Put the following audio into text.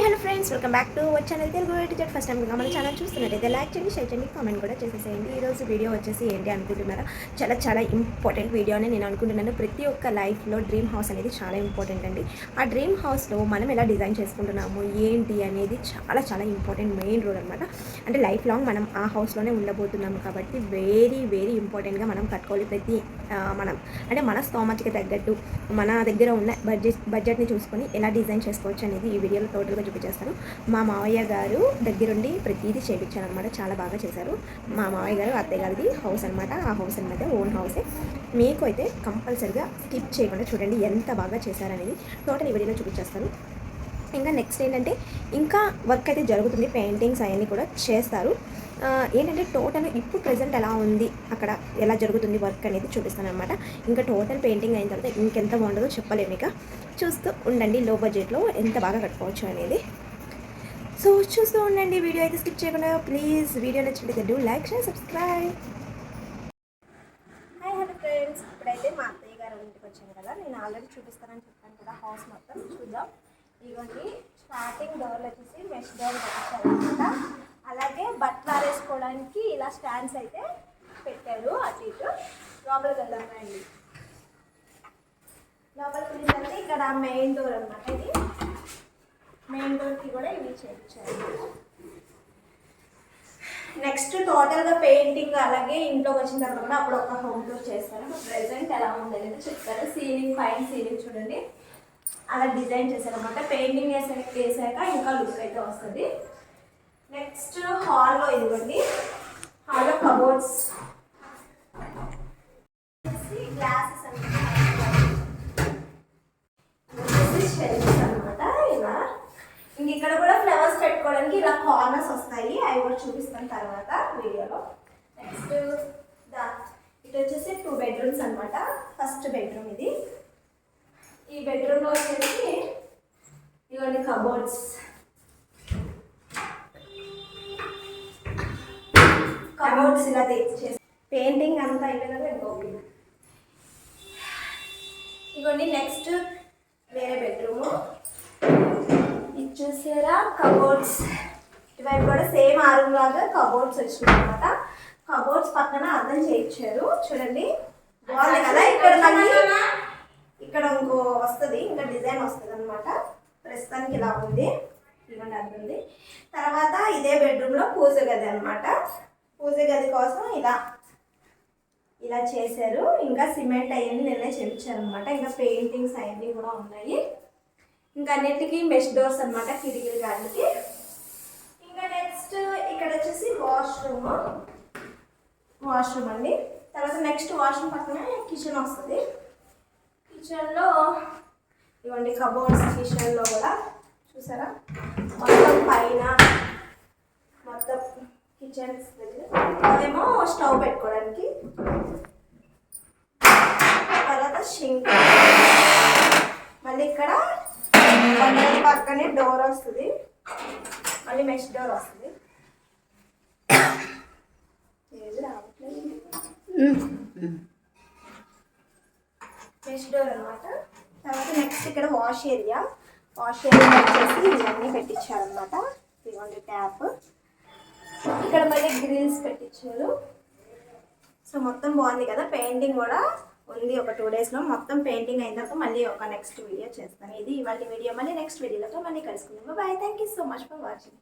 Hi hello friends welcome back to వచ్చి channel Telugu teacher. First time మన channel చూస్తున్నట్టయితే like చేయండి share చేయండి కామెంట్ కూడా చేసేసేయండి. ఈరోజు వీడియో వచ్చేసి ఏంటి అనుకుంటున్నారా? చాలా చాలా ఇంపార్టెంట్ వీడియో అని నేను అనుకుంటున్నాను. ప్రతి ఒక్క లైఫ్లో డ్రీమ్ హౌస్ అనేది చాలా ఇంపార్టెంట్ అండి. ఆ డ్రీమ్ హౌస్లో మనం ఎలా డిజైన్ చేసుకుంటున్నాము ఏంటి అనేది చాలా చాలా ఇంపార్టెంట్ మెయిన్ రోల్ అనమాట అంటే లైఫ్ లాంగ్ మనం ఆ హౌస్లోనే ఉండబోతున్నాము కాబట్టి వెరీ వెరీ ఇంపార్టెంట్గా మనం కట్టుకోవాలి ప్రతి మనం అంటే మన స్తోమతకి తగ్గట్టు మన దగ్గర ఉన్న బడ్జెట్ బడ్జెట్ని చూసుకొని ఎలా డిజైన్ చేసుకోవచ్చు అనేది ఈ వీడియోలో టోటల్గా చూపించేస్తాను. మా మావయ్య గారు దగ్గరుండి ప్రతిదీ చేయించారు అనమాట చాలా బాగా చేశారు. మా మావయ్య గారు అత్తయ్య గారిది హౌస్ అనమాట ఆ హౌస్ అనమాట ఓన్ హౌసే మీకు అయితే కంపల్సరిగా స్కిప్ చేయకుండా చూడండి ఎంత బాగా చేశారనేది టోటల్ ఈ వీడియోలో చూపించేస్తాను. ఇంకా నెక్స్ట్ ఏంటంటే ఇంకా వర్క్ అయితే జరుగుతుంది పెయింటింగ్స్ అవన్నీ కూడా చేస్తారు. ఏంటంటే టోటల్ ఇప్పుడు ప్రజెంట్ ఎలా ఉంది? అక్కడ ఎలా జరుగుతుంది వర్క్ అనేది చూపిస్తాను అనమాట ఇంకా టోటల్ పెయింటింగ్ అయిన తర్వాత ఇంకెంత బాగుంటుందో చెప్పలేము ఇక. చూస్తూ ఉండండి లో బడ్జెట్లో ఎంత బాగా కట్టుకోవచ్చు అనేది. సో చూస్తూ ఉండండి వీడియో అయితే స్కిప్ చేయకుండా ప్లీజ్ వీడియో నచ్చినట్టు do like share subscribe hi hello friends ఇప్పుడైతే మా అత్తయ్య గారు ఇంటికి వచ్చాను కదా. నేను ఆల్రెడీ చూపిస్తానని చెప్పాను కదా హౌస్ మొత్తం చూద్దాం. ఇవన్నీ స్టార్టింగ్ డోర్లు వచ్చేసి మెష్ డోర్ పెట్టారనమాట బట్టలు ఇలా స్టాండ్స్ అయితే పెట్టారు. అటు ఇటు. లోపలికి వెళ్దామండి లోపలికి వెళ్ళిందంటే ఇక్కడ మెయిన్ డోర్ అనమాట ఇది. మెయిన్ డోర్కి కూడా ఇవి చేయించారు. నెక్స్ట్ టోటల్గా పెయింటింగ్ అలాగే ఇంట్లోకి వచ్చిన తర్వాత కూడా అప్పుడు ఒక హోమ్ టూర్ చేస్తాను. ప్రెసెంట్ ఎలా ఉందనేది అనేది చెప్తారు. సీలింగ్ పైన సీలింగ్ చూడండి. అలా డిజైన్ చేశారు అనమాట పెయింటింగ్ వేసాక వేసాక ఇంకా లుక్ అయితే వస్తుంది. నెక్స్ట్ హాల్లో ఇదిగోండి హాల్లో కబోర్డ్స్ గ్లాసెస్ అనమాట ఇలా. ఇంక ఇక్కడ కూడా ఫ్లవర్స్ పెట్టుకోవడానికి ఇలా కార్నర్స్ వస్తాయి. అవి కూడా చూపిస్తాను తర్వాత వీడియోలో. నెక్స్ట్ దా. ఇటు వచ్చేసి టూ బెడ్రూమ్స్ అనమాట ఫస్ట్ బెడ్రూమ్ ఇది. ఈ బెడ్రూమ్లో వచ్చేసి ఇవన్నీ కబోర్డ్స్ కబోర్డ్స్ ఇలా తెచ్చేసి పెయింటింగ్ అంతా అయిపోయినాక ఇంకొక ఇగోండి నెక్స్ట్ వేరే బెడ్రూము. ఇది చూసారా? కబోర్డ్స్. ఇటువైపు కూడా సేమ్ ఆ రూమ్ లాగా కబోర్డ్స్ వచ్చినాయి అనమాట కబోర్డ్స్ పక్కన అర్థం చేయించారు. చూడండి. బాగుంది కదా ఇక్కడ మళ్ళీ ఇక్కడ ఇంకో వస్తుంది ఇంకా డిజైన్ వస్తుంది అనమాట ప్రస్తుతానికి ఇలా ఉంది. ఇవ్వండి అర్థంది తర్వాత ఇదే బెడ్రూమ్లో పూజ గది అనమాట పూజ గది కోసం ఇలా ఇలా చేశారు. ఇంకా సిమెంట్ అవన్నీ నిన్నే చేయించారు అనమాట ఇంకా పెయింటింగ్స్ అవన్నీ కూడా ఉన్నాయి. ఇంకా అన్నిటికీ మెష్ డోర్స్ అనమాట కిటికీలు గాలికి ఇంకా నెక్స్ట్ ఇక్కడ వచ్చేసి వాష్రూమ్ వాష్రూమ్ అండి. తర్వాత నెక్స్ట్ వాష్రూమ్ పక్కన కిచెన్ వస్తుంది. కిచెన్లో ఇవ్వండి కబోర్డ్స్ కిచెన్లో కూడా. చూసారా? మొత్తం పైన కిచెన్ అదేమో స్టవ్ పెట్టుకోవడానికి. తర్వాత షింక్. మళ్ళీ ఇక్కడ పక్కనే డోర్ వస్తుంది. మళ్ళీ మెష్ డోర్ వస్తుంది. ఏది రావట్లేదు. మెష్ డోర్ అనమాట తర్వాత నెక్స్ట్ ఇక్కడ వాష్ ఏరియా. వాష్ ఏరియా వచ్చేసి ఇవన్నీ పెట్టించారనమాట ఇదిగోండి ట్యాప్. ఇక్కడ మళ్ళీ గ్రిల్స్ పెట్టించారు. సో మొత్తం బాగుంది కదా పెయింటింగ్ కూడా ఉంది ఒక టూ డేస్లో మొత్తం పెయింటింగ్ అయిన తర్వాత మళ్ళీ ఒక నెక్స్ట్ వీడియో చేస్తాను. ఇది ఇవాళ వీడియో మళ్ళీ నెక్స్ట్ వీడియోలో మళ్ళీ కలుసుకుందాం. Bye thank you so much for watching